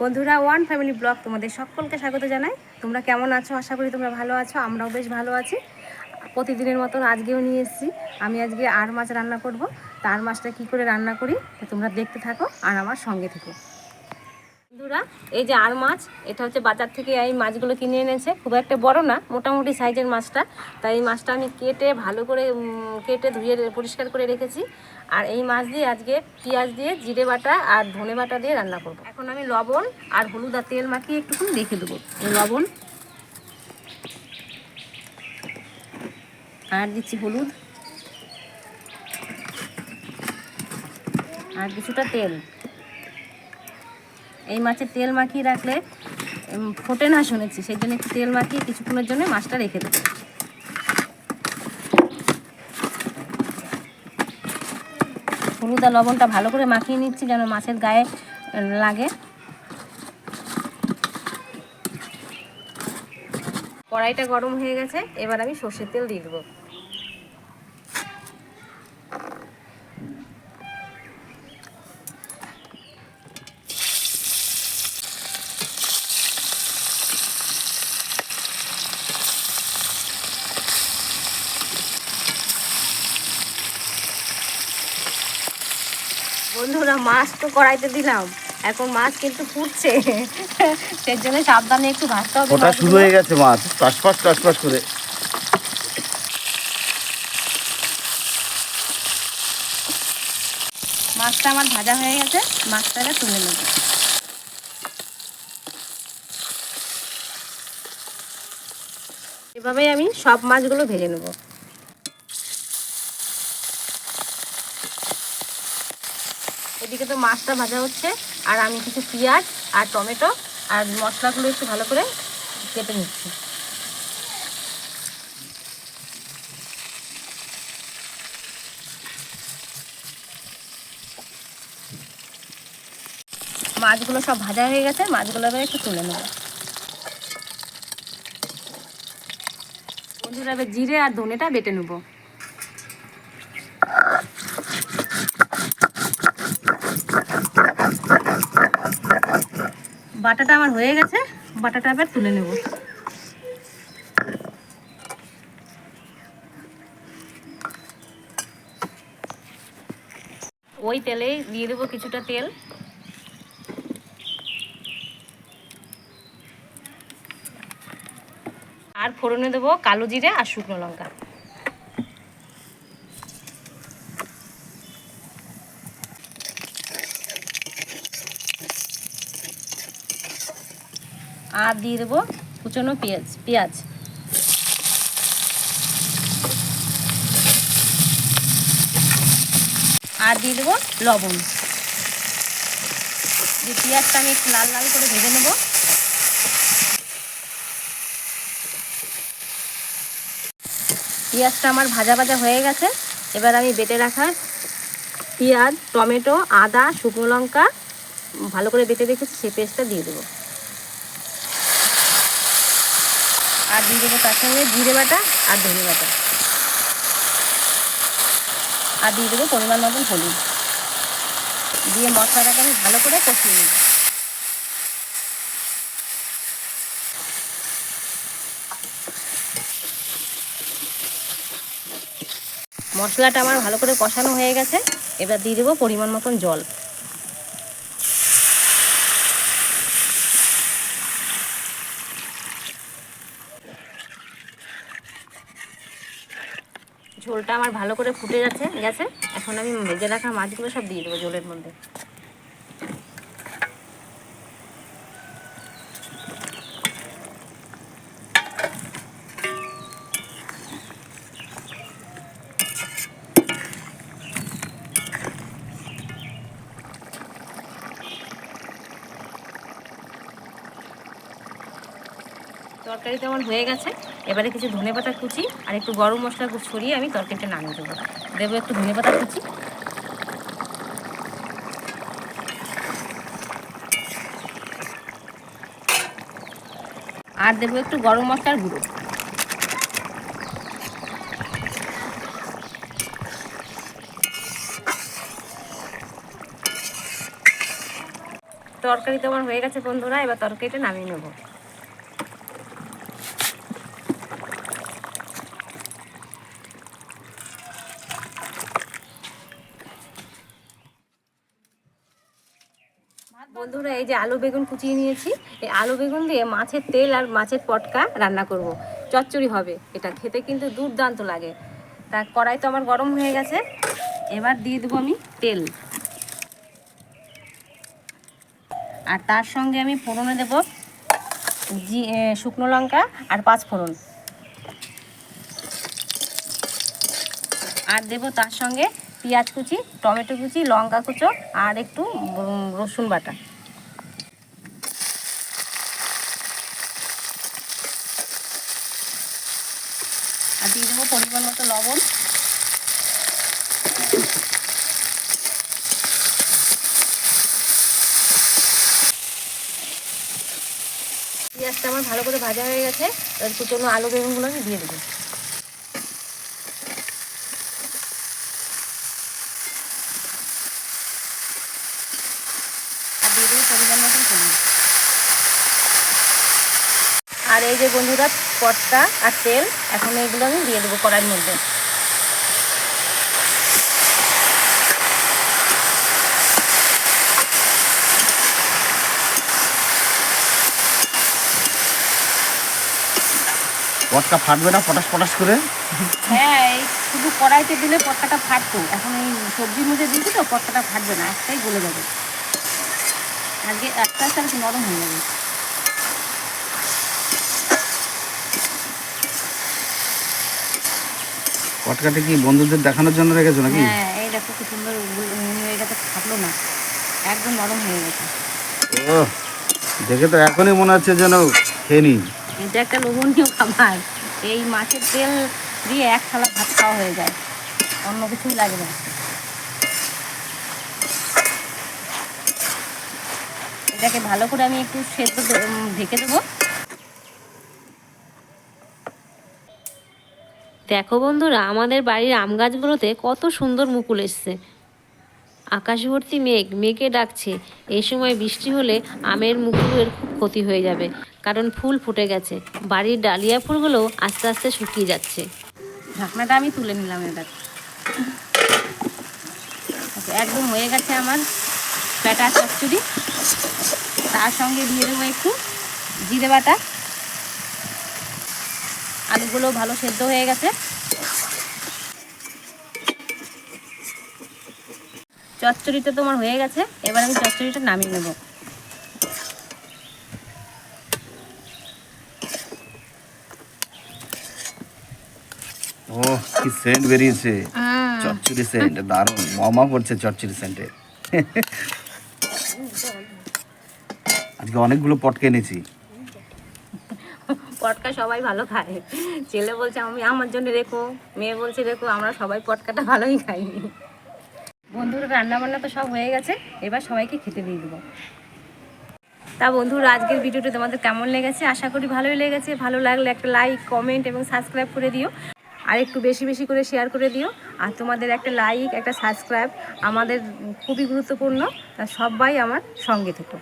বন্ধুরা one family blog তোমাদের সকলকে স্বাগত জানাই। তোমরা কেমন আছো? আশা করি তোমরা ভালো আছো, আমরাও বেশ ভালো আছি। প্রতিদিনের মতন আজকেও নিয়ে এসেছি। আমি আজকে আর মাছ রান্না করব। তার মাছটা কি করে রান্না করি তোমরা দেখতে থাকো আর আমার সঙ্গে থেকো। বন্ধুরা, এই যে আর মাছ, এটা হচ্ছে বাজার থেকে এই মাছগুলো কিনে এনেছে। খুব একটা বড় না, মোটামুটি সাইজের মাছটা। তাই এই মাছটা আমি কেটে ভালো করে কেটে ধুয়ে পরিষ্কার করে রেখেছি। আর এই মাছ দিয়ে আজকে পেঁয়াজ দিয়ে, জিরে বাটা আর ধনে বাটা দিয়ে রান্না করব। এখন আমি লবণ আর হলুদ আর তেল মাখিয়ে একটুখানি রেখে দেবো। লবণ। আর দিচ্ছি হলুদ। আর কিছুটা তেল। এই মাছের তেল মাখিয়ে রাখলে ফোটে না শুনেছি, সেই জন্য একটু তেল মাখিয়ে কিছুক্ষণের জন্য মাছটা রেখে দেবো। হলুদ লবণটা ভালো করে মাখিয়ে নিচ্ছি যেন মাছের গায়ে লাগে। কড়াইটা গরম হয়ে গেছে, এবার আমি সর্ষের তেল দিয়ে দেবো। বন্ধুরা মাছ তো কড়াইতে দিলাম। এখন মাছ কিন্তু ফুটছে। সেই জন্য সাবধানে একটু ভাজতে হবে ওটা শুরু হয়ে গেছে মাছ। টাসপাস টাসপাস করে। মাছটা আমার ভাজা হয়ে গেছে। মাছটা তুলে নেব। এভাবেই আমি সব মাছগুলো ভেজে নেব। এদিকে তো মাছটা ভাজা হচ্ছে, আর আমি কিছু পেঁয়াজ আর টমেটো আর মশলাগুলো একটু ভালো করে কেটে নিচ্ছি। মাছগুলো সব ভাজা হয়ে গেছে, মাছগুলো এবার একটু তুলে নেব। বন্ধুরা, এবার জিরে আর ধনেটা বেটে নেব। বাটাটা আমার হয়ে গেছে, বাটাটা আবার তুলে নেব। ওই তেলেই দিয়ে দেবো কিছুটা তেল। আর ফোড়নে দেবো কালো জিরে আর শুকনো লঙ্কা। আর দিয়ে দেবো কুচনো পেঁয়াজ পেঁয়াজ। আর দিয়ে দেবো লবণ। দিয়ে পেঁয়াজটা আমি একটু লাল লাল করে ভেজে নেব। পেঁয়াজটা আমার ভাজা ভাজা হয়ে গেছে। এবার আমি বেটে রাখা পেঁয়াজ, টমেটো, আদা, শুকনো লঙ্কা, ভালো করে বেটে রেখেছি সেই পেস্টটা দিয়ে দেবো। আর দিয়ে দেবো তার সঙ্গে জিরে বাটা আর ধনে বাটা। আর দিয়ে দেবো পরিমাণ মতন হলুদ। দিয়ে মশলাটাকে আমি ভালো করে কষিয়ে নেব। মশলাটা আমার ভালো করে কষানো হয়ে গেছে। এবার দিয়ে দেবো পরিমাণ মতন জল। ঝোলটা আমার ভালো করে ফুটে যাচ্ছে গেছে। এখন আমি ভেজে রাখা মাছগুলো সব দিয়ে দেবো ঝোলের মধ্যে। তরকারিটা আমার হয়ে গেছে? এবারে কিছু ধনে পাতা কুচি আর একটু গরম মশলা ছড়িয়ে আমি তরকারিটা নামিয়ে দেবো। দেবো একটু ধনে পাতা কুচি। আর দেবো একটু গরম মশলার গুঁড়ো। তরকারি তো আমার হয়ে গেছে বন্ধুরা, এবার তরকারিটা নামিয়ে নেব। বন্ধুরা, এই যে আলু বেগুন কুচিয়ে নিয়েছি। এই আলু বেগুন দিয়ে মাছের তেল আর মাছের পটকা রান্না করব। চচ্চড়ি হবে এটা, খেতে কিন্তু দুর্দান্ত লাগে। তা কড়াই তো আমার গরম হয়ে গেছে। এবার দিয়ে দেবো আমি তেল। আর তার সঙ্গে আমি ফোড়নে দেব জি শুকনো লঙ্কা আর পাঁচ ফোড়ন। আর দেব তার সঙ্গে পেঁয়াজ কুচি, টমেটো কুচি, লঙ্কা কুচো আর একটু রসুন বাটা। আর দিয়ে দেবো পরিমাণ মতো লবণ। পেঁয়াজটা আমার ভালো করে ভাজা হয়ে গেছে, এবার কুচনো আলু বেগুনগুলো আমি দিয়ে দেবো আর দিয়ে দেবো পরিমাণ মতন হলুদ আর এই যে বন্ধুরা পটটা আর তেল এখন এইগুলো আমি দিয়ে দেবো কড়াইয়ের মধ্যে। পটকা ফাটবে না পটাশ পটাশ করে? হ্যাঁ এই শুধু কড়াইতে দিলে পটকাটা ফাটতো। এখন এই সবজির মধ্যে দিয়েছি তো পটকাটা ফাটবে না একটাই গলে যাবে। আগে একটা একটা একটু নরম হয়ে যাবে। পটকাটা কি বন্ধুদের দেখানোর জন্য রেখেছো নাকি? হ্যাঁ এই দেখো কি সুন্দর হয়ে গেছে ফাটলো না। একদম নরম হয়ে গেছে। ও দেখে তো এখনই মনে হচ্ছে যেন খেয়ে নিই। এটা একটা লোভনীয় খাবার। এই মাছের তেল দিয়ে এক থালা ভাত খাওয়া হয়ে যায়। অন্য কিছুই লাগে না। এটাকে ভালো করে আমি একটু সেদ্ধ ঢেকে দেবো। দেখো বন্ধুরা, আমাদের বাড়ির আম গাছগুলোতে কত সুন্দর মুকুল এসছে। আকাশ ভর্তি মেঘ, মেঘে ডাকছে। এই সময় বৃষ্টি হলে আমের মুকুলের খুব ক্ষতি হয়ে যাবে, কারণ ফুল ফুটে গেছে। বাড়ির ডালিয়া ফুলগুলো আস্তে আস্তে শুকিয়ে যাচ্ছে। ঢাকনাটা আমি তুলে নিলাম এবার। একদম হয়ে গেছে আমার প্যাটা চচ্চড়ি তার সঙ্গে দিয়ে দেবো একটু জিরে বাটা। আলুগুলো ভালো সেদ্ধ হয়ে গেছে। চচ্চড়িটা তোমার হয়ে গেছে এবার আমি চচ্চড়িটা নামিয়ে নেব। ও কি সেন্ট বেরিয়েছে। চচ্চড়ি সেন্ট দারুণ। মমা পড়ছে চচ্চড়ি সেন্টে আজকে অনেকগুলো পটকে এনেছি। পটকা সবাই ভালো খায়। ছেলে বলছে, আমি আমার জন্য রেখো, মেয়ে বলছে, রেখো, আমরা সবাই পটকাটা ভালোই খাই। বন্ধুরা রান্না বান্না তো সব হয়ে গেছে, এবার সবাইকে খেতে দিয়ে দেবো। তা বন্ধুরা, আজকের ভিডিওটা তোমাদের কেমন লেগেছে? আশা করি ভালোই লেগেছে। ভালো লাগলে একটা লাইক কমেন্ট এবং সাবস্ক্রাইব করে দিও। আর একটু বেশি বেশি করে শেয়ার করে দিও। আর তোমাদের একটা লাইক একটা সাবস্ক্রাইব আমাদের খুবই গুরুত্বপূর্ণ। সবাই আমার সঙ্গে থেকো।